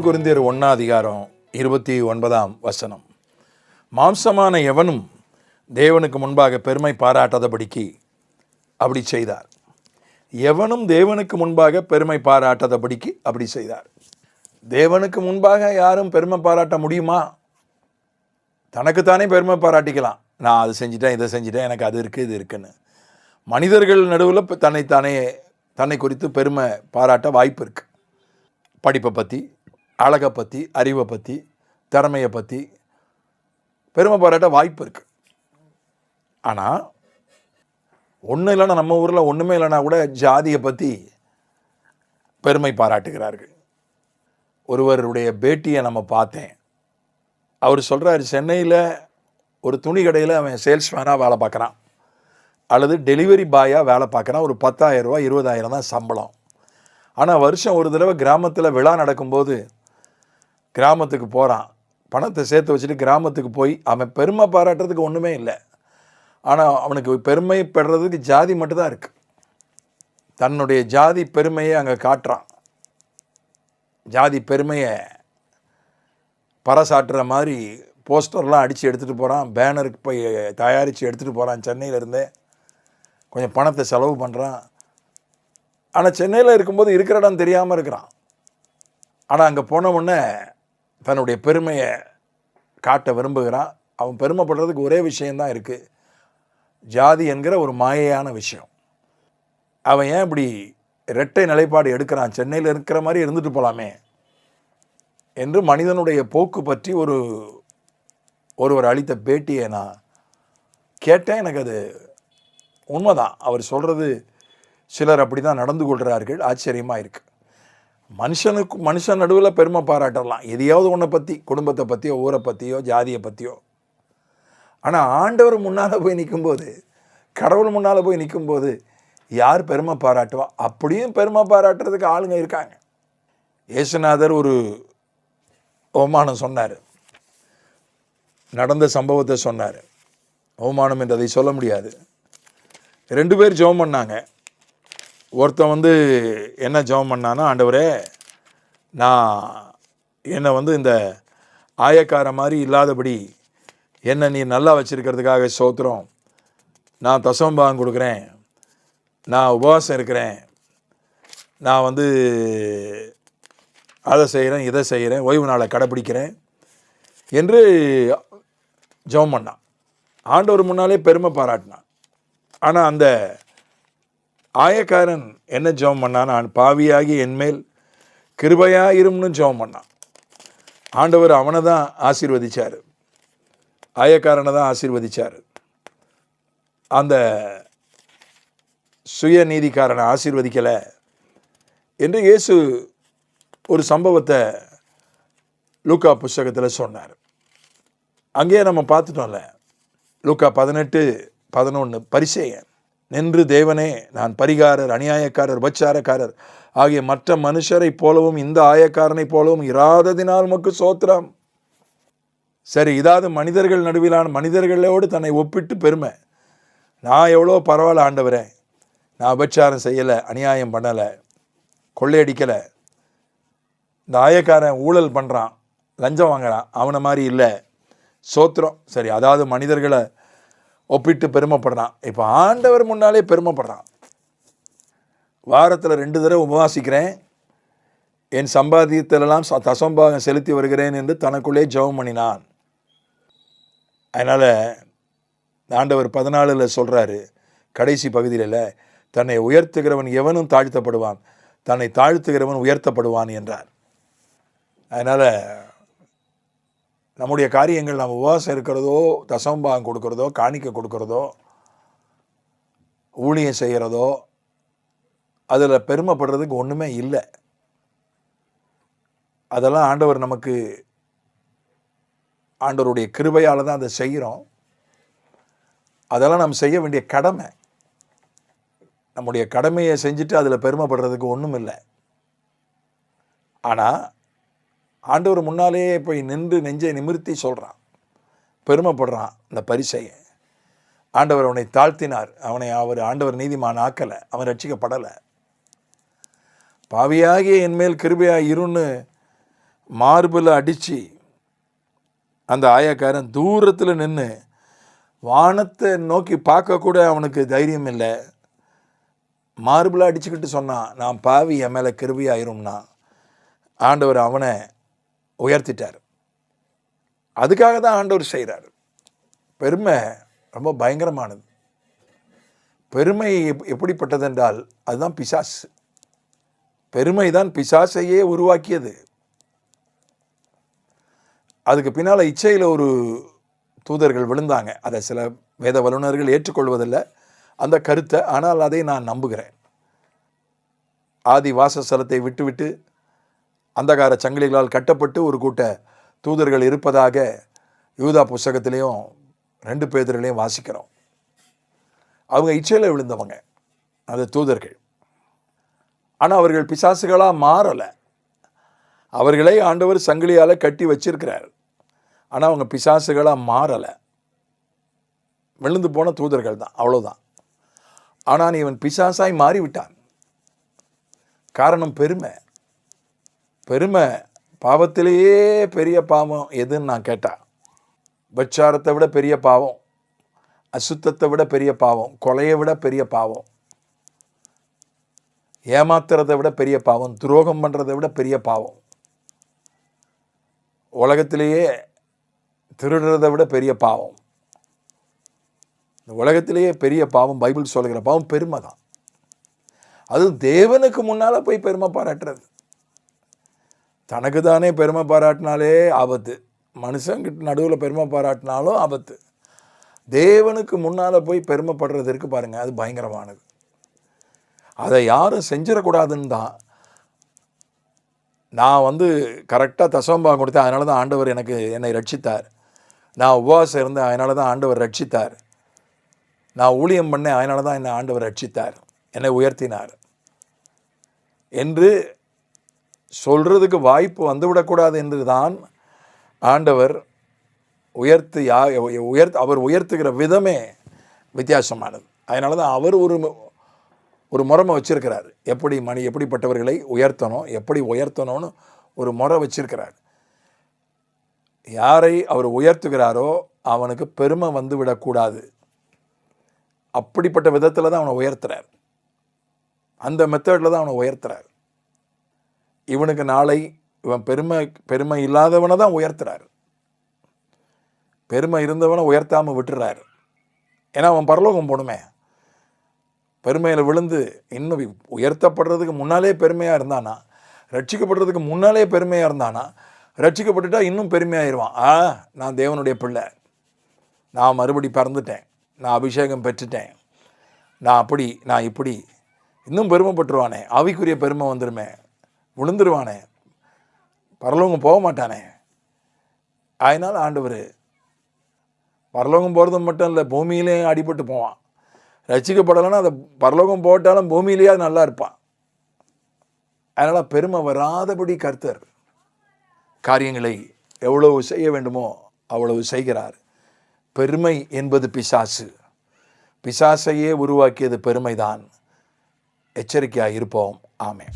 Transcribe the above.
ஒன்று குருந்தியர் ஒன்றா அதிகாரம் இருபத்தி ஒன்பதாம் வசனம். மாம்சமான எவனும் தேவனுக்கு முன்பாக பெருமை பாராட்டாதபடிக்கு அப்படி செய்தார். எவனும் தேவனுக்கு முன்பாக பெருமை பாராட்டாதபடிக்கு அப்படி செய்தார். தேவனுக்கு முன்பாக யாரும் பெருமை பாராட்ட முடியுமா? தனக்குத்தானே பெருமை பாராட்டிக்கலாம். நான் அது செஞ்சிட்டேன் இதை செஞ்சிட்டேன் எனக்கு அது இருக்குது இது இருக்குன்னு. மனிதர்கள் நடுவில் தன்னைத்தானே தன்னை குறித்து பெருமை பாராட்ட வாய்ப்பு இருக்குது படிப்பை பற்றி அழகை பற்றி அறிவை பற்றி திறமையை பற்றி பெருமை பாராட்ட வாய்ப்பு இருக்குது ஆனால் ஒன்றும் இல்லைன்னா நம்ம ஊரில் ஒன்றுமே இல்லைன்னா கூட ஜாதியை பற்றி பெருமை பாராட்டுகிறார்கள். ஒருவருடைய பேட்டியை நம்ம பார்த்தேன். அவர் சொல்கிறாரு சென்னையில் ஒரு துணி கடையில் அவன் சேல்ஸ்மேனாக வேலை பார்க்குறான். அல்லது டெலிவரி பாயாக வேலை பார்க்குறான். ஒரு பத்தாயிரம் இருபதாயிரம் தான் சம்பளம். ஆனால் வருஷம் ஒரு தடவை கிராமத்தில் விழா நடக்கும்போது கிராமத்துக்கு போகிறான் பணத்தை சேர்த்து வச்சுட்டு கிராமத்துக்கு போய் அவன் பெருமை பாராட்டுறதுக்கு ஒன்றுமே இல்லை. ஆனால் அவனுக்கு பெருமை பெறுறதுக்கு ஜாதி மட்டும்தான் இருக்குது தன்னுடைய ஜாதி பெருமையை அங்கே காட்டுறான். ஜாதி பெருமையை பறசாட்டுற மாதிரி போஸ்டர்லாம் அடித்து எடுத்துகிட்டு போகிறான் பேனருக்கு போய் தயாரித்து எடுத்துகிட்டு போகிறான் சென்னையிலேருந்தே கொஞ்சம் பணத்தை செலவு பண்ணுறான் ஆனால் சென்னையில் இருக்கும்போது இருக்கிற இடம் தெரியாமல் இருக்கிறான். ஆனால் அங்கே போன உடனே தன்னுடைய பெருமையை காட்ட விரும்புகிறான் அவன் பெருமைப்படுறதுக்கு ஒரே விஷயந்தான் இருக்குது ஜாதி என்கிற ஒரு மாயையான விஷயம். அவன் ஏன் இப்படி இரட்டை நிலைப்பாடு எடுக்கிறான்? சென்னையில் இருக்கிற மாதிரி இருந்துட்டு போகலாமே என்று மனிதனுடைய போக்கு பற்றி ஒரு ஒருவர் அளித்த பேட்டியை நான் கேட்டேன். எனக்கு அது உண்மைதான். அவர் சொல்கிறது சிலர் அப்படி தான் நடந்து கொள்கிறார்கள். ஆச்சரியமாக இருக்குது மனுஷனுக்கு மனுஷன் நடுவில் பெருமை பாராட்டலாம். எதையாவது ஒன்றை பற்றி குடும்பத்தை பற்றியோ ஊரை பற்றியோ ஜாதியை பற்றியோ ஆனால் ஆண்டவர் முன்னால் போய் நிற்கும்போது கடவுள் முன்னால் போய் நிற்கும்போது யார் பெருமை பாராட்டுவா? அப்படியும் பெருமை பாராட்டுறதுக்கு ஆளுங்க இருக்காங்க. ஏசுநாதர் ஒரு அவமானம் சொன்னார். நடந்த சம்பவத்தை சொன்னார். அவமானம் என்று அதை சொல்ல முடியாது. ரெண்டு பேர் ஜெபம் பண்ணாங்க. ஒருத்தன் வந்து என்ன ஜெபம் பண்ணான்னா ஆண்டவரே நான் என்னை வந்து இந்த ஆயக்கார மாதிரி இல்லாதபடி என்னை நீ நல்லா வச்சுருக்கிறதுக்காக சோத்திரம் நான் தசம்பாகம் கொடுக்குறேன். நான் உபவாசம் இருக்கிறேன். நான் வந்து அதை செய்கிறேன் இதை செய்கிறேன் ஓய்வு நாளை கடைப்பிடிக்கிறேன் என்று ஜெபம் பண்ணான். ஆண்டவர் முன்னாலே பெருமை பாராட்டினான். ஆனால் அந்த ஆயக்காரன் என்ன ஜெபம் பண்ணான்? நான் பாவியாகி என்மேல் கிருபையாக இரும்னு ஜெபம் பண்ணான். ஆண்டவர் அவனை தான் ஆசீர்வதிச்சார். ஆயக்காரனை தான் ஆசீர்வதிச்சார். அந்த சுயநீதிக்காரனை ஆசீர்வதிக்கலை என்று இயேசு ஒரு சம்பவத்தை லூக்கா புஸ்தகத்தில் சொன்னார். அங்கேயே நம்ம பார்த்துட்டோம்ல. லூக்கா பதினெட்டு பதினொன்று பரிசேயன். நின்று தேவனே நான் பரிகாரர் அநியாயக்காரர் உபச்சாரக்காரர். ஆகிய மற்ற மனுஷரைப் போலவும் இந்த ஆயக்காரனைப் போலவும் இராததினால் உமக்கு சோத்திரம். சரி இதாவது மனிதர்கள் நடுவிலான மனிதர்களோடு தன்னை ஒப்பிட்டு பெருமை. நான் எவ்வளோ பரவாயில்ல ஆண்டவரே. நான் உபச்சாரம் செய்யலை அநியாயம் பண்ணலை கொள்ளையடிக்கலை. இந்த ஆயக்காரன் ஊழல் பண்ணுறான் லஞ்சம் வாங்குறான் அவனை மாதிரி இல்லை. சோத்திரம். சரி அதாவது மனிதர்களை ஒப்பிட்டு பெருமைப்படுறான். இப்போ ஆண்டவர் முன்னாலே பெருமைப்படுறான். வாரத்தில் ரெண்டு தடவை உபவாசிக்கிறேன். என் சம்பாத்தியத்திலெல்லாம் ச- தசம்பாகம் செலுத்தி வருகிறேன் என்று தனக்குள்ளே ஜெபம் பண்ணினான். அதனால் ஆண்டவர் பதினாலில் சொல்கிறாரு கடைசி பகுதியில் தன்னை உயர்த்துகிறவன் எவனும் தாழ்த்தப்படுவான் தன்னை தாழ்த்துகிறவன் உயர்த்தப்படுவான் என்றார். அதனால் நம்முடைய காரியங்கள் நம்ம உபவாசம் இருக்கிறதோ தசம்பாகம் கொடுக்கறதோ காணிக்க கொடுக்கறதோ ஊழியம் செய்கிறதோ அதில் பெருமைப்படுறதுக்கு ஒன்றுமே இல்லை. அதெல்லாம் ஆண்டவர் நமக்கு ஆண்டவருடைய கிருபையால் தான் அதை செய்கிறோம். அதெல்லாம் நம்ம செய்ய வேண்டிய கடமை. நம்முடைய கடமையை செஞ்சுட்டு அதில் பெருமைப்படுறதுக்கு ஒன்றும் இல்லை ஆனால் ஆண்டவர் முன்னாலேயே போய் நின்று நெஞ்சை நிமிர்த்தி சொல்கிறான் பெருமைப்படுறான் இந்த பரிசையை. ஆண்டவர் அவனை தாழ்த்தினார். அவனை அவர் ஆண்டவர் நீதிமான் ஆக்கலை. அவன் ரட்சிக்கப்படலை பாவியாகிய என்மேல் கிருபையாக இருன்னு மார்பில் அடித்து அந்த ஆயக்காரன் தூரத்தில் நின்று வானத்தை நோக்கி பார்க்கக்கூட அவனுக்கு தைரியம் இல்லை. மார்பில் அடிச்சுக்கிட்டு சொன்னான் நான் பாவி என் மேலே கிருபியாயிரும்னா. ஆண்டவர் அவனை உயர்த்திட்டார். அதுக்காக தான் ஆண்டவர் செய்கிறார் பெருமை ரொம்ப பயங்கரமானது. பெருமை எப்- எப்படிப்பட்டது என்றால் அதுதான் பிசாசு. பெருமை தான் பிசாசையே உருவாக்கியது. அதுக்கு பின்னால் இச்சையில் ஒரு தூதர்கள் விழுந்தாங்க. அதை சில வேத வல்லுநர்கள் ஏற்றுக்கொள்வதில்லை. அந்த கருத்தை ஆனால் அதை நான் நம்புகிறேன். ஆதி வாசஸ்தலத்தை விட்டுவிட்டு அந்தகார சங்கிலிகளால் கட்டப்பட்டு ஒரு கூட்ட தூதர்கள் இருப்பதாக யூதா புஸ்தகத்திலையும் ரெண்டு பேதர்களையும் வாசிக்கிறோம். அவங்க இச்சையில் விழுந்தவங்க அது தூதர்கள். ஆனால் அவர்கள் பிசாசுகளாக மாறலை. அவர்களை ஆண்டவர் சங்கிலியால் கட்டி வச்சிருக்கிறார். ஆனால் அவங்க பிசாசுகளாக மாறலை. விழுந்து போன தூதர்கள் தான் அவ்வளோதான் ஆனால் இவன் பிசாசாய் மாறிவிட்டான். காரணம் பெருமை. பெருமை பாவத்திலேயே பெரிய பாவம் எதுன்னு நான் கேட்டேன் பச்சாரத்தை விட பெரிய பாவம் அசுத்தத்தை விட பெரிய பாவம் கொலையை விட பெரிய பாவம் ஏமாத்துறதை விட பெரிய பாவம் துரோகம் பண்ணுறதை விட பெரிய பாவம் உலகத்திலேயே திருடுறதை விட பெரிய பாவம். இந்த உலகத்திலேயே பெரிய பாவம் பைபிள் சொல்கிற பாவம் பெருமை தான் அது தேவனுக்கு முன்னால் போய் பெருமை பாராட்டுறது. தனக்கு தானே பெருமை பாராட்டினாலே ஆபத்து. மனுஷங்கிட்ட நடுவில் பெருமை பாராட்டினாலும் ஆபத்து. தேவனுக்கு முன்னால் போய் பெருமைப்படுறதற்கு பாருங்கள் அது பயங்கரமானது. அதை யாரும் செஞ்சிடக்கூடாதுன்னு தான். நான் வந்து கரெக்டாக தசவம்பாகம் கொடுத்தேன் அதனால தான் ஆண்டவர் எனக்கு என்னை ரட்சித்தார். நான் உபவாசம் இருந்தேன் அதனால தான் ஆண்டவர் ரட்சித்தார். நான் ஊழியம் பண்ணேன் அதனால தான் என்னை ஆண்டவர் ரட்சித்தார். என்னை உயர்த்தினார். என்று சொல்கிறதுக்கு வாய்ப்பு வந்துவிடக்கூடாது என்று தான் ஆண்டவர் உயர்த்து யா உயர்த்து அவர் உயர்த்துகிற விதமே வித்தியாசமானது. அதனால தான் அவர் ஒரு ஒரு முறைமை வச்சுருக்கிறார். எப்படி மணி எப்படிப்பட்டவர்களை உயர்த்தணும் எப்படி உயர்த்தணும்னு ஒரு முறை வச்சிருக்கிறார். யாரை அவர் உயர்த்துகிறாரோ அவனுக்கு பெருமை வந்து விடக்கூடாது அப்படிப்பட்ட விதத்தில் தான் அவனை உயர்த்துறார். அந்த மெத்தடில் தான் அவனை உயர்த்துறார். இவனுக்கு நாளை இவன் பெருமை பெருமை இல்லாதவனை தான் உயர்த்துறாரு. பெருமை இருந்தவனை உயர்த்தாமல் விட்டுறாரு. ஏன்னா அவன் பரலோகம் போகணுமே பெருமையில் விழுந்து இன்னும் உயர்த்தப்படுறதுக்கு முன்னாலே பெருமையாக இருந்தானா? ரட்சிக்கப்படுறதுக்கு முன்னாலே பெருமையாக இருந்தானா? ரட்சிக்கப்பட்டுட்டா இன்னும் பெருமையாயிருவான். ஆ நான் தேவனுடைய பிள்ளை. நான் மறுபடி பிறந்துட்டேன். நான் அபிஷேகம் பெற்றுட்டேன். நான் அப்படி நான் இப்படி. இன்னும் பெருமைப்பட்டுருவானே ஆவிக்குரிய பெருமை வந்துருமே. விழுந்துருவானே பரலோகம் போக மாட்டானே அதனால் ஆண்டவர் பரலோகம் போகிறது மட்டும் இல்லை பூமியிலேயும் அடிபட்டு போவான். ரசிக்கப்படலைன்னா அதை பரலோகம் போட்டாலும் பூமியிலேயே அது நல்லா இருப்பான். அதனால் பெருமை வராதபடி கர்த்தர் காரியங்களை எவ்வளவு செய்ய வேண்டுமோ அவ்வளவு செய்கிறார். பெருமை என்பது பிசாசு. பிசாசையே உருவாக்கியது பெருமைதான். எச்சரிக்கையாக இருப்போம். ஆமே